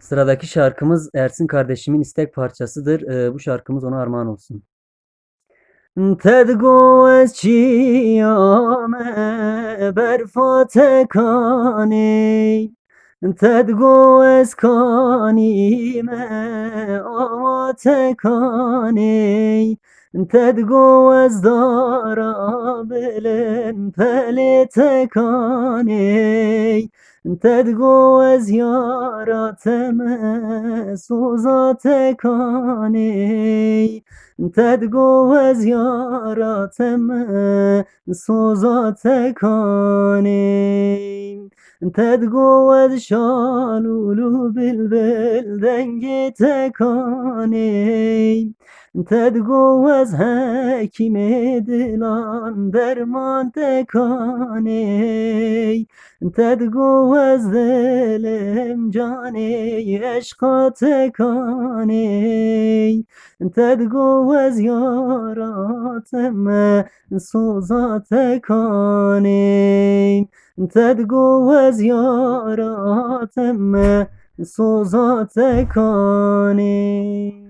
Sıradaki şarkımız Ersin kardeşimin istek parçasıdır. Ee, bu şarkımız ona armağan olsun. Berfate kaney Tedgo ez kanime avate kaney Tedgo ez dara belen pelete kaney Tedgo ez yarateme sozate kaney Tedgo ez yarateme sozate kaney تدگو از شالولو بلبل دنگ تکانه؟ انت از حکیم دلان درمان تکانه؟ انت از دلم جانه عشقا انت تدگو از یاراتم سوزا تکانی Ez yarateme soza tekaney